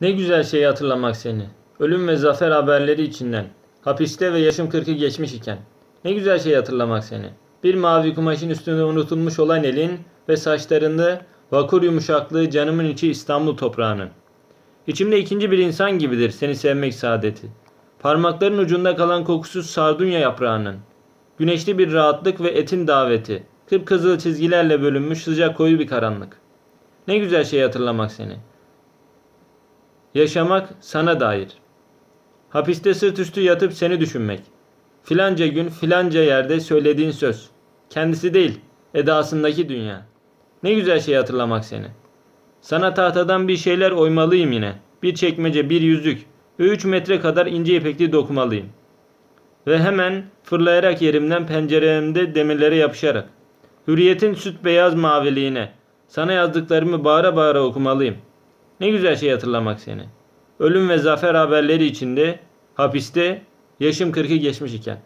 Ne güzel şey hatırlamak seni. Ölüm ve zafer haberleri içinden. Hapiste ve yaşım kırkı geçmiş iken. Ne güzel şey hatırlamak seni. Bir mavi kumaşın üstünde unutulmuş olan elin ve saçlarında vakur yumuşaklığı canımın içi İstanbul toprağının. İçimde ikinci bir insan gibidir seni sevmek saadeti. Parmakların ucunda kalan kokusuz sardunya yaprağının. Güneşli bir rahatlık ve etin daveti. Kıpkızıl çizgilerle bölünmüş sıcak koyu bir karanlık. Ne güzel şey hatırlamak seni. Yaşamak sana dair. Hapiste sırt üstü yatıp seni düşünmek. Filanca gün filanca yerde söylediğin söz. Kendisi değil, edasındaki dünya. Ne güzel şey hatırlamak seni. Sana tahtadan bir şeyler oymalıyım yine. Bir çekmece, bir yüzük ve üç metre kadar ince ipekli dokumalıyım. Ve hemen fırlayarak yerimden penceremde demirlere yapışarak. Hürriyetin süt beyaz maviliğine. Sana yazdıklarımı bağıra bağıra okumalıyım. Ne güzel şey hatırlamak seni. Ölüm ve zafer haberleri içinde, hapiste, yaşım kırkı geçmiş iken.